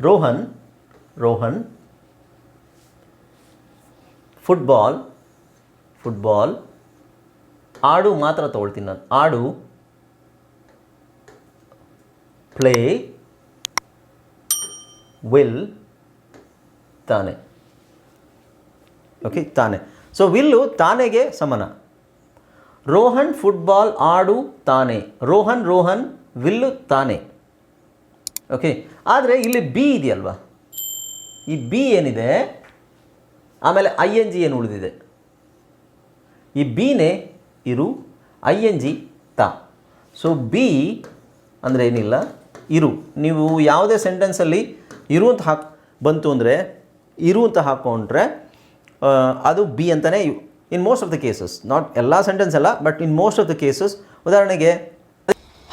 Rohan Rohan, football football, ಆಡು ಮಾತ್ರ ತೊಗೊಳ್ತೀನಿ ನಾನು. ಆಡು, ಪ್ಲೇ, ವಿಲ್, ತಾನೆ. ಓಕೆ ತಾನೆ. ಸೊ ವಿಲ್ಲು ತಾನೆಗೆ ಸಮನ. ರೋಹನ್, ಫುಟ್ಬಾಲ್, ಆಡು, ತಾನೆ. ರೋಹನ್ ರೋಹನ್, ವಿಲ್ಲು ತಾನೆ. ಓಕೆ ಆದರೆ ಇಲ್ಲಿ ಬಿ ಇದೆಯಲ್ವಾ? ಈ ಬಿ ಏನಿದೆ? ಆಮೇಲೆ ಐ ಎನ್ ಜಿ ಏನು ಉಳಿದಿದೆ? ಈ ಬಿನೇ ಇರು ಐ ಎನ್ ಜಿ ತ. ಸೊ ಬಿ ಅಂದರೆ ಏನಿಲ್ಲ? ಇರು. ನೀವು ಯಾವುದೇ ಸೆಂಟೆನ್ಸಲ್ಲಿ ಇರು ಅಂತ ಹಾಕ್, ಬಂತು ಅಂದರೆ ಇರು ಅಂತ ಹಾಕ್ಕೊಂಡ್ರೆ ಅದು ಬಿ ಅಂತಲೇ in most of the cases not ಎಲ್ಲ ಸೆಂಟೆನ್ಸ್ ಅಲ್ಲ but in most of the cases ಉದಾಹರಣೆಗೆ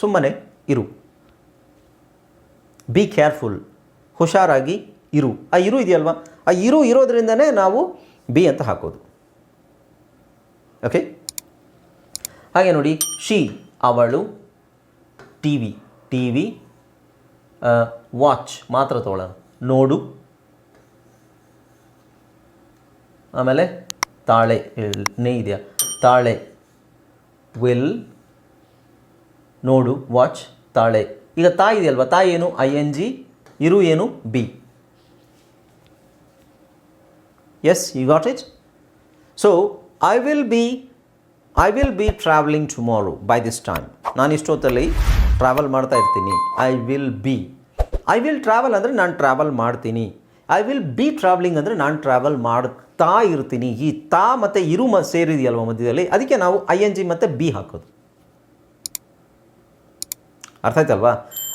ಸುಮ್ಮನೆ ಇರು. ಬಿ ಕೇರ್ಫುಲ್ ಹುಷಾರಾಗಿ ಇರು. ಆ ಇರು ಇದೆಯಲ್ವಾ? ಆ ಇರು ಇರೋದ್ರಿಂದನೇ ನಾವು ಬಿ ಅಂತ ಹಾಕೋದು. ಓಕೆ ಹಾಗೆ ನೋಡಿ ಶಿ ಅವಳು T V T V watch ಮಾತ್ರ ತೋಳ ನೋಡು. ಆಮೇಲೆ ತಾಳೆ ನೇ ಇದೆಯಾ? ತಾಳೆ. ವಿಲ್ ನೋಡು, ವಾಚ್, ತಾಳೆ. ಈಗ ತಾ ಇದೆಯಲ್ವಾ ತಾ ಏನು? ಐ ಎನ್ ಜಿ ಇರು ಏನು? Be yes you got it so I will be I will be travelling tomorrow by this time ನಾನು ಇಷ್ಟೊತ್ತಲ್ಲಿ ಟ್ರಾವೆಲ್ ಮಾಡ್ತಾ ಇರ್ತೀನಿ. I will be I will travel ಅಂದರೆ ನಾನು ಟ್ರಾವೆಲ್ ಮಾಡ್ತೀನಿ. ಐ ವಿಲ್ ಬಿ ಟ್ರಾವೆಲಿಂಗ್ ಅಂದರೆ ನಾನು ಟ್ರಾವೆಲ್ ಮಾಡ್ತಾ ಇರ್ತೀನಿ. ಈ ತಾ ಮತ್ತು ಇರು ಮ ಸೇರಿದೆಯಲ್ವ ಮಧ್ಯದಲ್ಲಿ? ಅದಕ್ಕೆ ನಾವು ಐ ಎನ್ ಜಿ ಮತ್ತು ಬಿ ಹಾಕೋದು. ಅರ್ಥ ಆಯ್ತಲ್ವಾ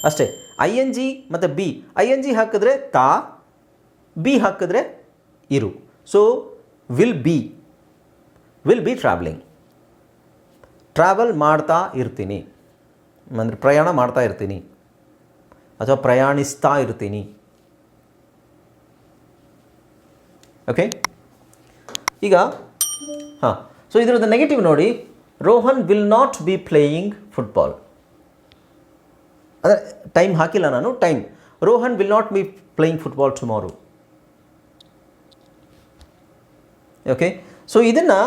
ಅಷ್ಟೇ ಐ ಎನ್ ಜಿ ಮತ್ತು ಬಿ ಐ ಎನ್ ಜಿ ಹಾಕಿದ್ರೆ ತಾ ಬಿ ಹಾಕಿದ್ರೆ ಇರು. So will be will be travelling travel ಮಾಡ್ತಾ ಇರ್ತೀನಿ. ಅಂದರೆ ಪ್ರಯಾಣ ಮಾಡ್ತಾ ಇರ್ತೀನಿ. ಅಥವಾ ಪ್ರಯಾಣಿಸ್ತಾ ಇರ್ತೀನಿ. ಓಕೆ ಈಗ, ಹಾಂ. ಸೊ ಇದರದ್ದು ನೆಗೆಟಿವ್ ನೋಡಿ Rohan will not be playing football ಅಂದರೆ ಟೈಮ್ ಹಾಕಿಲ್ಲ ನಾನು time Rohan will not be playing football tomorrow okay so ಇದನ್ನು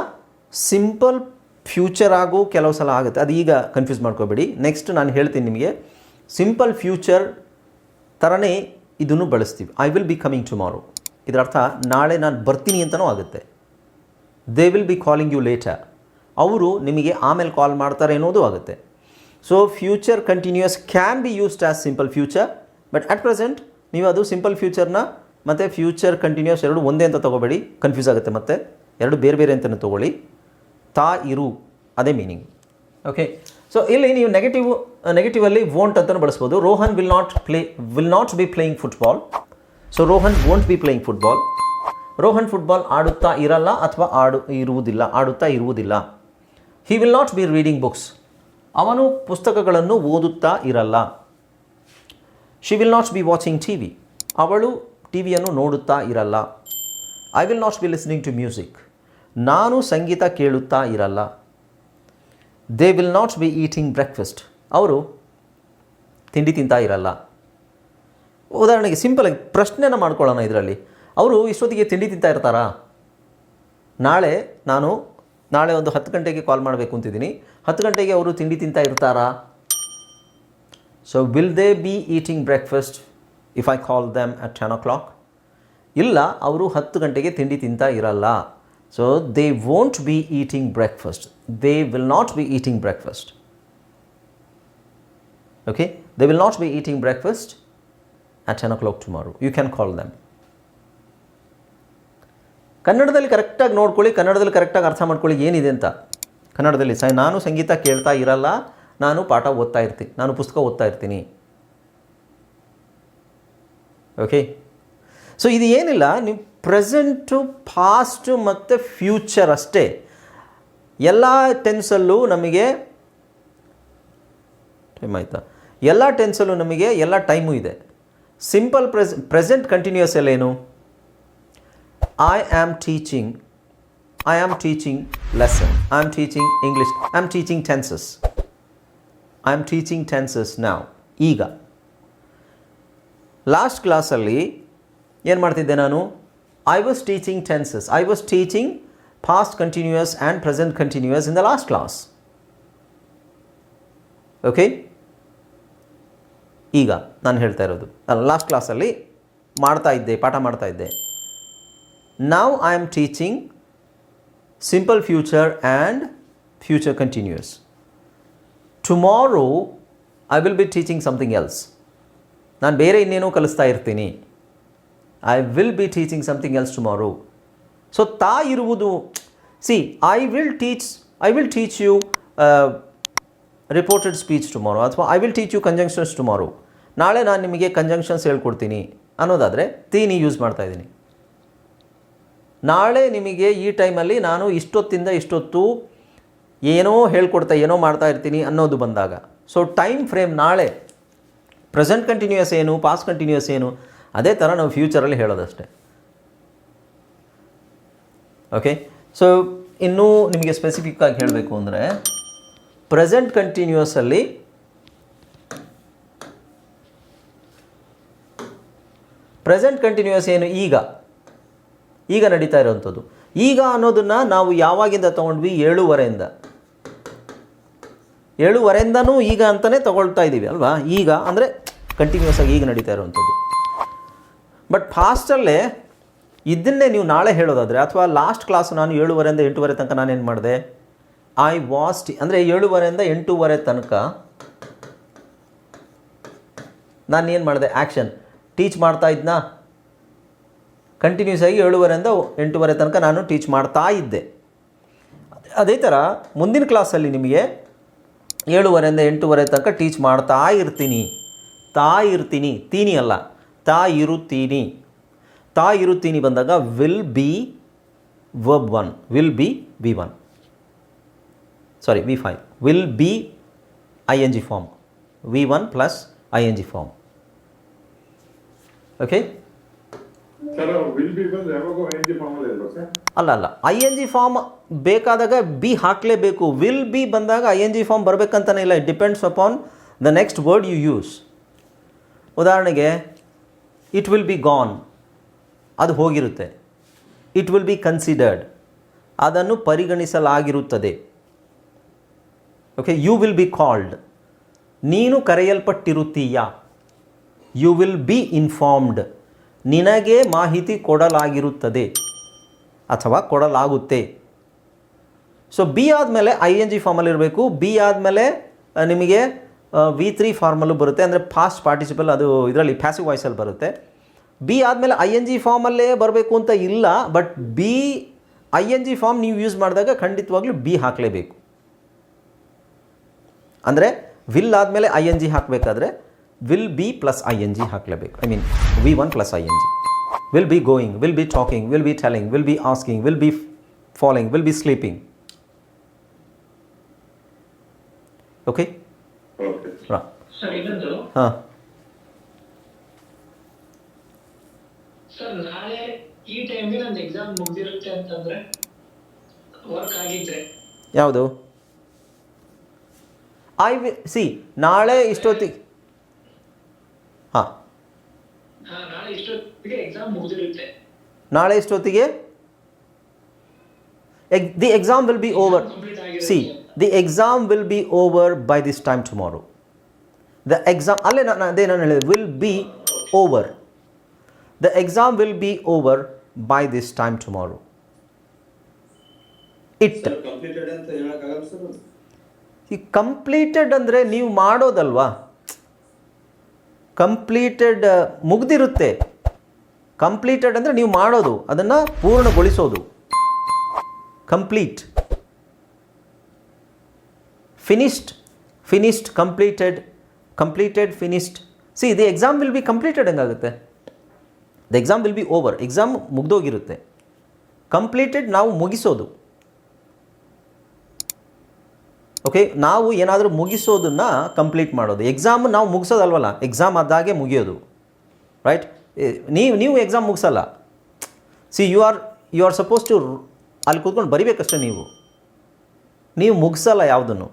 ಸಿಂಪಲ್ ಫ್ಯೂಚರ್ ಆಗೋ ಕೆಲವು ಸಲ ಆಗುತ್ತೆ. ಅದು ಈಗ ಕನ್ಫ್ಯೂಸ್ ಮಾಡ್ಕೋಬೇಡಿ. ನೆಕ್ಸ್ಟ್ ನಾನು ಹೇಳ್ತೀನಿ ನಿಮಗೆ. ಸಿಂಪಲ್ ಫ್ಯೂಚರ್ ಥರನೇ ಇದನ್ನು ಬಳಸ್ತೀವಿ. I will be coming tomorrow ಇದರ ಅರ್ಥ ನಾಳೆ ನಾನು ಬರ್ತೀನಿ ಅಂತಲೂ ಆಗುತ್ತೆ. They will be calling you later ಅವರು ನಿಮಗೆ ಆಮೇಲೆ ಕಾಲ್ ಮಾಡ್ತಾರೆ ಅನ್ನೋದು ಆಗುತ್ತೆ. So future continuous can be used as simple future but at present ನೀವು ಅದು ಸಿಂಪಲ್ ಫ್ಯೂಚರ್ನ ಮತ್ತು ಫ್ಯೂಚರ್ ಕಂಟಿನ್ಯೂಸ್ ಎರಡು ಒಂದೇ ಅಂತ ತೊಗೋಬೇಡಿ. ಕನ್ಫ್ಯೂಸ್ ಆಗುತ್ತೆ ಮತ್ತೆ. ಎರಡು ಬೇರೆ ಬೇರೆ ಅಂತಲೇ ತೊಗೊಳ್ಳಿ. ತಾ, ಇರು, ಅದೇ ಮೀನಿಂಗ್ ಓಕೆ ಸೊ ಇಲ್ಲಿ ನೀವು ನೆಗೆಟಿವ್ ನೆಗೆಟಿವಲ್ಲಿ ವೋಂಟ್ ಅಂತಲೂ ಬಳಸ್ಬೋದು. Rohan will not play will not be playing football so Rohan won't be playing football Rohan football ಆಡುತ್ತಾ ಇರಲ್ಲ ಅಥವಾ ಆಡು, ಇರುವುದಿಲ್ಲ, ಆಡುತ್ತಾ ಇರುವುದಿಲ್ಲ. He will not be reading books ಅವನು ಪುಸ್ತಕಗಳನ್ನು ಓದುತ್ತಾ ಇರಲ್ಲ. She will not be watching T V ಅವಳು ಟಿ ವಿಯನ್ನು ನೋಡುತ್ತಾ ಇರಲ್ಲ. I will not be listening to music ನಾನು ಸಂಗೀತ ಕೇಳುತ್ತಾ ಇರಲ್ಲ. They will not be eating breakfast ಅವರು ತಿಂಡಿ ತಿಂತಾ ಇರಲ್ಲ. ಉದಾಹರಣೆಗೆ ಸಿಂಪಲಾಗಿ ಪ್ರಶ್ನೆನ ಮಾಡ್ಕೊಳ್ಳೋಣ ಇದರಲ್ಲಿ. ಅವರು ಇಷ್ಟೊತ್ತಿಗೆ ತಿಂಡಿ ತಿಂತಾ ಇರ್ತಾರಾ? ನಾಳೆ ನಾನು ನಾಳೆ ಒಂದು ಹತ್ತು ಗಂಟೆಗೆ ಕಾಲ್ ಮಾಡಬೇಕು ಅಂತಿದ್ದೀನಿ. ಹತ್ತು ಗಂಟೆಗೆ ಅವರು ತಿಂಡಿ ತಿಂತಾ ಇರ್ತಾರಾ? So will they be eating breakfast if I call them at ten o'clock ಇಲ್ಲ, ಅವರು ಹತ್ತು ಗಂಟೆಗೆ ತಿಂಡಿ ತಿಂತಾ ಇರಲ್ಲ. So they won't be eating breakfast they will not be eating breakfast okay they will not be eating breakfast at ten o'clock tomorrow you can call them ಕನ್ನಡದಲ್ಲಿ ಕರೆಕ್ಟಾಗಿ ನೋಡ್ಕೊಳ್ಳಿ, ಕನ್ನಡದಲ್ಲಿ ಕರೆಕ್ಟಾಗಿ ಅರ್ಥ ಮಾಡ್ಕೊಳ್ಳಿ, ಏನಿದೆ ಅಂತ. ಕನ್ನಡದಲ್ಲಿ, ಸ, ನಾನು ಸಂಗೀತ ಕೇಳ್ತಾ ಇರಲ್ಲ, ನಾನು ಪಾಠ ಓದ್ತಾ ಇರ್ತೀನಿ ನಾನು ಪುಸ್ತಕ ಓದ್ತಾ ಇರ್ತೀನಿ. ಓಕೆ ಸೊ ಇದು ಏನಿಲ್ಲ ನೀವು ಪ್ರೆಸೆಂಟು ಪಾಸ್ಟು ಮತ್ತು ಫ್ಯೂಚರ್ ಅಷ್ಟೇ. ಎಲ್ಲ ಟೆನ್ಸಲ್ಲೂ ನಮಗೆ ಟೈಮ್ ಆಯಿತಾ? ಎಲ್ಲ ಟೆನ್ಸಲ್ಲೂ ನಮಗೆ ಎಲ್ಲ ಟೈಮು ಇದೆ. ಸಿಂಪಲ್ ಪ್ರೆಸ್ ಪ್ರೆಸೆಂಟ್ ಕಂಟಿನ್ಯೂಸ್ ಎಲ್ಲ ಏನು I am teaching I am teaching lesson I am teaching English. I am teaching tenses I am teaching tenses ನಾವು ಈಗ ಲಾಸ್ಟ್ ಕ್ಲಾಸಲ್ಲಿ ಏನು ಮಾಡ್ತಿದ್ದೆ ನಾನು? I was teaching tenses I was teaching past continuous and present continuous in the last class okay ಈಗ ನಾನು ಹೇಳ್ತಾ ಇರೋದು. ಲಾಸ್ಟ್ ಕ್ಲಾಸಲ್ಲಿ ಮಾಡ್ತಾ ಇದ್ದೆ, ಪಾಠ ಮಾಡ್ತಾ ಇದ್ದೆ. ನಾವು I am teaching simple future and future continuous tomorrow I will be teaching something else ನಾನು ಬೇರೆ ಇನ್ನೇನೋ ಕಲಿಸ್ತಾ ಇರ್ತೀನಿ. I will be teaching something else tomorrow so ತಾ ಇರುವುದು see I will teach I will teach you reported speech tomorrow ಅಥವಾ I will teach you conjunctions tomorrow ನಾಳೆ ನಾನು ನಿಮಗೆ ಕಂಜಂಕ್ಷನ್ಸ್ ಹೇಳ್ಕೊಡ್ತೀನಿ ಅನ್ನೋದಾದರೆ ತೀನಿ ಯೂಸ್ ಮಾಡ್ತಾ ಇದ್ದೀನಿ. ನಾಳೆ ನಿಮಗೆ ಈ ಟೈಮಲ್ಲಿ ನಾನು ಇಷ್ಟೊತ್ತಿಂದ ಇಷ್ಟೊತ್ತು ಏನೋ ಹೇಳ್ಕೊಡ್ತಾ, ಏನೋ ಮಾಡ್ತಾ ಇರ್ತೀನಿ ಅನ್ನೋದು ಬಂದಾಗ. ಸೊ ಟೈಮ್ ಫ್ರೇಮ್ ನಾಳೆ. ಪ್ರೆಸೆಂಟ್ ಕಂಟಿನ್ಯೂಯಸ್ ಏನು ಪಾಸ್ಟ್ ಕಂಟಿನ್ಯೂಯಸ್ ಏನು, ಅದೇ ಥರ ನಾವು ಫ್ಯೂಚರಲ್ಲಿ ಹೇಳೋದಷ್ಟೇ. ಓಕೆ ಸೊ ಇನ್ನೂ ನಿಮಗೆ ಸ್ಪೆಸಿಫಿಕ್ ಆಗಿ ಹೇಳಬೇಕು ಅಂದರೆ ಪ್ರೆಸೆಂಟ್ ಕಂಟಿನ್ಯೂಯಸಲ್ಲಿ ಪ್ರೆಸೆಂಟ್ ಕಂಟಿನ್ಯೂಯಸ್ ಏನು ಈಗ? ಈಗ ನಡೀತಾ ಇರುವಂಥದ್ದು. ಈಗ ಅನ್ನೋದನ್ನು ನಾವು ಯಾವಾಗಿಂದ ತೊಗೊಂಡ್ವಿ? ಏಳುವರೆಯಿಂದ. ಏಳುವರೆಯಿಂದನೂ ಈಗ ಅಂತಲೇ ತಗೊಳ್ತಾ ಇದ್ದೀವಿ, ಅಲ್ವಾ? ಈಗ ಅಂದರೆ ಕಂಟಿನ್ಯೂಸ್ ಆಗಿ ಈಗ ನಡೀತಾ ಇರುವಂಥದ್ದು. ಬಟ್ ಫಾಸ್ಟಲ್ಲೇ ಇದನ್ನೇ ನೀವು ನಾಳೆ ಹೇಳೋದಾದರೆ, ಅಥವಾ ಲಾಸ್ಟ್ ಕ್ಲಾಸ್ ನಾನು ಏಳುವರೆಯಿಂದ ಎಂಟೂವರೆ ತನಕ ನಾನೇನು ಮಾಡಿದೆ? ಐ ವಾಸ್ಟ್ ಅಂದರೆ ಏಳುವರೆಯಿಂದ ಎಂಟೂವರೆ ತನಕ ನಾನು ಏನು ಮಾಡಿದೆ? ಆ್ಯಕ್ಷನ್ ಟೀಚ್ ಮಾಡ್ತಾ ಇದ್ನಾ? ಕಂಟಿನ್ಯೂಸ್ ಆಗಿ ಏಳುವರೆಯಿಂದ ಎಂಟೂವರೆ ತನಕ ನಾನು ಟೀಚ್ ಮಾಡ್ತಾ ಇದ್ದೆ. ಅದೇ ಥರ ಮುಂದಿನ ಕ್ಲಾಸಲ್ಲಿ ನಿಮಗೆ ಏಳುವರೆಯಿಂದ ಎಂಟೂವರೆ ತನಕ ಟೀಚ್ ಮಾಡ್ತಾ ಇರ್ತೀನಿ. ತಾ ಇರ್ತೀನಿ. ತೀನಿ ಅಲ್ಲ, ತಾ ಇರುತ್ತೀನಿ. ತಾ ಇರುತ್ತೀನಿ ಬಂದಾಗ will be verb one will be V one sorry V five will be I N G form V one plus I N G form okay ಅಲ್ಲ ಅಲ್ಲ ಐ ಎನ್ ಜಿ ಫಾರ್ಮ್ ಬೇಕಾದಾಗ ಬಿ ಹಾಕಲೇಬೇಕು. ವಿಲ್ ಬಿ ಬಂದಾಗ I N G form ಬರಬೇಕಂತಲೇ ಇಲ್ಲ. It depends upon the next word you use ಉದಾಹರಣೆಗೆ it will be gone ಅದು ಹೋಗಿರುತ್ತೆ. ಇಟ್ ವಿಲ್ ಬಿ ಕನ್ಸಿಡರ್ಡ್ ಅದನ್ನು ಪರಿಗಣಿಸಲಾಗಿರುತ್ತದೆ. Okay you will be called ನೀನು ಕರೆಯಲ್ಪಟ್ಟಿರುತ್ತೀಯಾ? ಯು ವಿಲ್ ಬಿ ಇನ್ಫಾರ್ಮ್ಡ್ ನಿನಗೆ ಮಾಹಿತಿ ಕೊಡಲಾಗಿರುತ್ತದೆ ಅಥವಾ ಕೊಡಲಾಗುತ್ತೆ. ಸೊ ಬಿ ಆದಮೇಲೆ ಐ ಎನ್ ಜಿ ಫಾರ್ಮಲ್ಲಿ ಇರಬೇಕು. ಬಿ ಆದಮೇಲೆ ನಿಮಗೆ ವಿ ತ್ರೀ ಫಾರ್ಮಲ್ಲು ಬರುತ್ತೆ. ಅಂದರೆ ಫಾಸ್ಟ್ ಪಾರ್ಟಿಸಿಪಲ್ ಅದು ಇದರಲ್ಲಿ ಪ್ಯಾಸಿವ್ ವಾಯ್ಸಲ್ಲಿ ಬರುತ್ತೆ. ಬಿ ಆದಮೇಲೆ ಐ ಎನ್ ಜಿ ಫಾರ್ಮಲ್ಲೇ ಬರಬೇಕು ಅಂತ ಇಲ್ಲ but be I N G form ನೀವು ಯೂಸ್ ಮಾಡಿದಾಗ ಖಂಡಿತವಾಗ್ಲೂ ಬಿ ಹಾಕಲೇಬೇಕು. ಅಂದರೆ ವಿಲ್ ಆದಮೇಲೆ ಐ ಎನ್ ಜಿ ಹಾಕಬೇಕಾದ್ರೆ will be plus I N G ಹಾಕಲೇಬೇಕು I mean V one plus I N G will be going will be talking will be telling will be asking will be following will be sleeping okay okay Ra sir ಇನ್ನೊಂದು ಹಾಂ sir ನಾಳೆ ಈ ಟೈಮ್ಗೆ ನಂದು exam ಮುಗ್ದಿರುತ್ತೆ ಅಂತಂದ್ರೆ work ಆಗಿದ್ರೆ. ಯಾವುದು? I V C ನಾಳೆ ಇಷ್ಟೊತ್ತಿಗೆ ಹಾಂ. ಹಾ ನಾಳೆ ಇಷ್ಟೊತ್ತಿಗೆ ಎಕ್ಸಾಮ್ ಮುಗ್ದಿರುತ್ತೆ. ನಾಳೆ ಇಷ್ಟೊತ್ತಿಗೆ? The exam will be over complete ಆಗಿರುತ್ತೆ. See the exam will be over by this time tomorrow the exam ಅಲ್ಲೇ ನಾನು ಅದೇ ನಾನು ಹೇಳಿದೆ will be over the exam will be over by this time tomorrow it completed ಅಂತ ಹೇಳಕ್ಕಾಗಲ್ಲ sir ಈ completed ಅಂದರೆ ನೀವು ಮಾಡೋದಲ್ವಾ? ಕಂಪ್ಲೀಟೆಡ್ ಮುಗ್ದಿರುತ್ತೆ. ಕಂಪ್ಲೀಟೆಡ್ ಅಂದರೆ ನೀವು ಮಾಡೋದು, ಅದನ್ನು ಪೂರ್ಣಗೊಳಿಸೋದು. Complete finished finished completed completed finished see the exam will be completed ಹೆಂಗಾಗುತ್ತೆ? The exam will be over exam ಮುಗ್ದೋಗಿರುತ್ತೆ. Completed ನಾವು ಮುಗಿಸೋದು. ಓಕೆ ನಾವು ಏನಾದರೂ ಮುಗಿಸೋದನ್ನು ಕಂಪ್ಲೀಟ್ ಮಾಡೋದು. ಎಕ್ಸಾಮ್ ನಾವು ಮುಗಿಸೋದಲ್ವಲ್ಲ? ಎಕ್ಸಾಮ್ ಆದಾಗೆ ಮುಗಿಯೋದು. ರೈಟ್ ನೀವು ನೀವು exam ಮುಗಿಸಲ್ಲ. See you are you are suppose to ಅಲ್ಲಿ ಕೂತ್ಕೊಂಡು ಬರಿಬೇಕಷ್ಟೇ ನೀವು. ನೀವು ಮುಗಿಸಲ್ಲ ಯಾವುದನ್ನು.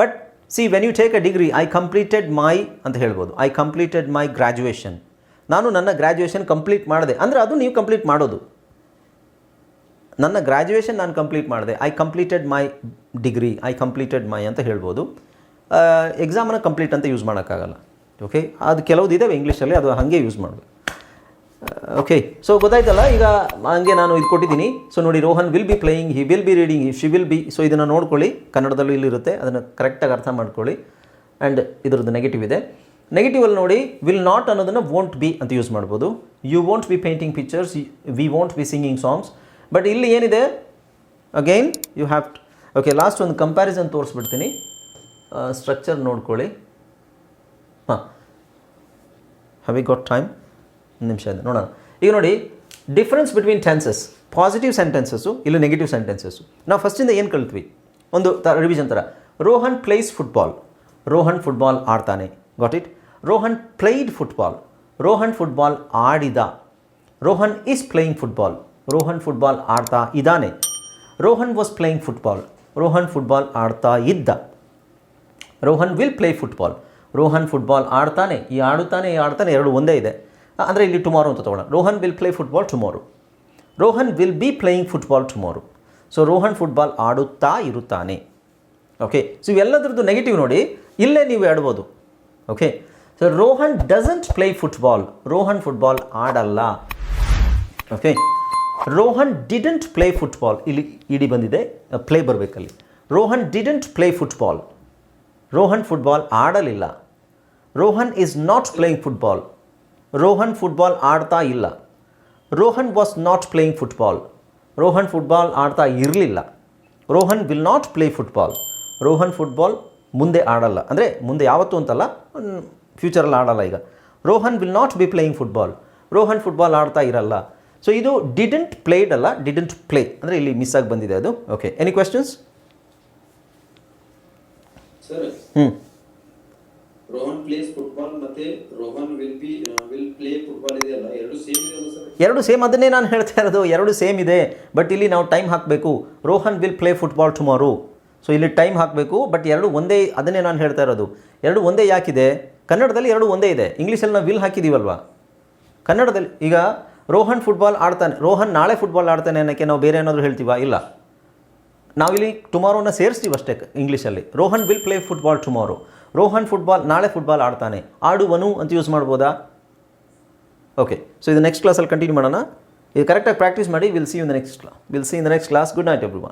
But see when you take a degree I completed my ಅಂತ ಹೇಳ್ಬೋದು. ಐ ಕಂಪ್ಲೀಟೆಡ್ ಮೈ ಗ್ರ್ಯಾಜುಯೇಷನ್ ನಾನು ನನ್ನ ಗ್ರ್ಯಾಜುಯೇಷನ್ ಕಂಪ್ಲೀಟ್ ಮಾಡಿದೆ. ಅಂದರೆ ಅದು ನೀವು ಕಂಪ್ಲೀಟ್ ಮಾಡೋದು. ನನ್ನ ಗ್ರ್ಯಾಜುಯೇಷನ್ ನಾನು ಕಂಪ್ಲೀಟ್ ಮಾಡಿದೆ. I completed my degree I completed my ಅಂತ ಹೇಳ್ಬೋದು. ಎಕ್ಸಾಮನ್ನು ಕಂಪ್ಲೀಟ್ ಅಂತ ಯೂಸ್ ಮಾಡೋಕ್ಕಾಗಲ್ಲ. ಓಕೆ ಅದು ಕೆಲವ್ದು ಇದ್ದಾವೆ ಇಂಗ್ಲೀಷಲ್ಲಿ ಅದು ಹಾಗೆ ಯೂಸ್ ಮಾಡಬೇಕು ಓಕೆ ಸೊ ಗೊತ್ತಾಯ್ತಲ್ಲ? ಈಗ ಹಂಗೆ ನಾನು ಇದು ಕೊಟ್ಟಿದ್ದೀನಿ. ಸೊ ನೋಡಿ, Rohan will be playing he will be reading she will be so ಇದನ್ನು ನೋಡ್ಕೊಳ್ಳಿ. ಕನ್ನಡದಲ್ಲೂ ಇಲ್ಲಿರುತ್ತೆ ಅದನ್ನು ಕರೆಕ್ಟಾಗಿ ಅರ್ಥ ಮಾಡ್ಕೊಳ್ಳಿ. ಆ್ಯಂಡ್ ಇದರದ್ದು ನೆಗೆಟಿವ್ ಇದೆ. ನೆಗೆಟಿವಲ್ಲಿ ನೋಡಿ ವಿಲ್ ನಾಟ್ ಅನ್ನೋದನ್ನು ವೋಂಟ್ ಬಿ ಅಂತ ಯೂಸ್ ಮಾಡ್ಬೋದು. You won't be painting pictures we won't be singing songs but ಇಲ್ಲಿ ಏನಿದೆ? Again you have okay last ಒಂದು ಕಂಪ್ಯಾರಿಸನ್ ತೋರಿಸ್ಬಿಡ್ತೀನಿ. ಸ್ಟ್ರಕ್ಚರ್ ನೋಡ್ಕೊಳ್ಳಿ. ಹಾಂ. ಹ್ಯಾವ್ ವಿ ಗಾಟ್ ಟೈಮ್ ನಿಮಿಷ ಇದೆ. ನೋಡೋಣ. ಈಗ ನೋಡಿ difference between tenses positive sentences ಇಲ್ಲ ನೆಗೆಟಿವ್ ಸೆಂಟೆನ್ಸಸ್ಸು ನಾವು ಫಸ್ಟಿಂದ ಏನು ಕಲಿತ್ವಿ? ಒಂದು ತ ರಿವಿಷನ್ ಥರ Rohan plays football Rohan football ಆಡ್ತಾನೆ. Got it Rohan played football Rohan football ಆಡಿದ. Rohan is playing football Rohan football ಆಡ್ತಾ ಇದ್ದಾನೆ. Rohan was playing football Rohan football ಆಡ್ತಾ ಇದ್ದ. Rohan will play football Rohan football ಆಡ್ತಾನೆ. ಈ ಆಡುತ್ತಾನೆ, ಈ ಆಡ್ತಾನೆ, ಎರಡು ಒಂದೇ ಇದೆ. ಅಂದರೆ ಇಲ್ಲಿ ಟುಮಾರೋ ಅಂತ ತೊಗೊಳ್ಳೋಣ. Rohan will play football tomorrow Rohan will be playing football tomorrow so Rohan football ಆಡುತ್ತಾ ಇರುತ್ತಾನೆ. ಓಕೆ ಸೊ ಇವೆಲ್ಲದ್ರದ್ದು ನೆಗೆಟಿವ್ ನೋಡಿ. ಇಲ್ಲೇ ನೀವು ಆಡ್ಬೋದು. Okay so Rohan doesn't play football Rohan football ಆಡಲ್ಲ. Okay Rohan didn't play football. ಇಲ್ಲಿ ಇಡಿ ಬಂದಿದೆ. Play ಬರಬೇಕಲ್ಲಿ. Rohan didn't play football. Rohan football ಆಡಲಿಲ್ಲ. Rohan is not playing football. Rohan football ಆಡ್ತಾ ಇಲ್ಲ. Rohan was not playing football. Rohan football ಆಡ್ತಾ ಇರಲಿಲ್ಲ. Rohan will not play football. Rohan football ಮುಂದೆ ಆಡಲ್ಲ. ಅಂದರೆ ಮುಂದೆ ಯಾವತ್ತೂ ಅಂತಲ್ಲ ಫ್ಯೂಚರಲ್ಲಿ ಆಡಲ್ಲ ಈಗ. Rohan will not be playing football. Rohan football ಆಡ್ತಾ ಇರಲ್ಲ. ಸೊ ಇದು ಡಿಡೆಂಟ್ ಪ್ಲೇಡ್ ಅಲ್ಲ ಡಿಡೆಂಟ್ ಪ್ಲೇ ಅಂದರೆ ಇಲ್ಲಿ ಮಿಸ್ ಆಗಿ ಬಂದಿದೆ ಅದು. ಓಕೆ ಎನಿ ಕ್ವೆಶನ್ಸ್ ಹ್ಞೂ ರೋಹನ್ ಪ್ಲೇಸ್ ಫುಟ್ಬಾಲ್ ಮತ್ತೆ Rohan will be will play football ಇದೆಯಲ್ಲ ಎರಡು ಸೇಮ್ ಇದೆ ಸರ್ ಎರಡು ಸೇಮ್ ಅದನ್ನೇ ನಾನು ಹೇಳ್ತಾ ಇರೋದು. ಎರಡು ಸೇಮ್ ಇದೆ. ಬಟ್ ಇಲ್ಲಿ ನಾವು ಟೈಮ್ ಹಾಕಬೇಕು. Rohan will play football tomorrow so ಇಲ್ಲಿ ಟೈಮ್ ಹಾಕಬೇಕು. ಬಟ್ ಎರಡು ಒಂದೇ ಅದನ್ನೇ ನಾನು ಹೇಳ್ತಾ ಇರೋದು. ಎರಡು ಒಂದೇ ಯಾಕಿದೆ? ಕನ್ನಡದಲ್ಲಿ ಎರಡು ಒಂದೇ ಇದೆ. ಇಂಗ್ಲೀಷಲ್ಲಿ ನಾವು ವಿಲ್ ಹಾಕಿದ್ದೀವಲ್ವಾ ಕನ್ನಡದಲ್ಲಿ ಈಗ ರೋಹನ್ ಫುಟ್ಬಾಲ್ ಆಡ್ತಾನೆ, ರೋಹನ್ ನಾಳೆ ಫುಟ್ಬಾಲ್ ಆಡ್ತಾನೆ ಅನ್ನೋಕ್ಕೆ ನಾವು ಬೇರೆ ಏನಾದರೂ ಹೇಳ್ತೀವಾ? ಇಲ್ಲ. ನಾವಿಲ್ಲಿ ಟುಮಾರೋನ ಸೇರಿಸ್ತೀವಿ ಅಷ್ಟೇ ಇಂಗ್ಲೀಷಲ್ಲಿ Rohan will play football tomorrow Rohan football ನಾಳೆ ಫುಟ್ಬಾಲ್ ಆಡ್ತಾನೆ. ಆಡುವನು ಅಂತ ಯೂಸ್ ಮಾಡ್ಬೋದಾ? ಓಕೆ ಸೊ ಇದು ನೆಕ್ಸ್ಟ್ ಕ್ಲಾಸಲ್ಲಿ ಕಂಟಿನ್ಯೂ ಮಾಡೋಣ. ಇದು ಕರೆಕ್ಟಾಗಿ ಪ್ರಾಕ್ಟೀಸ್ ಮಾಡಿ will see in the next class will see in the next class good night every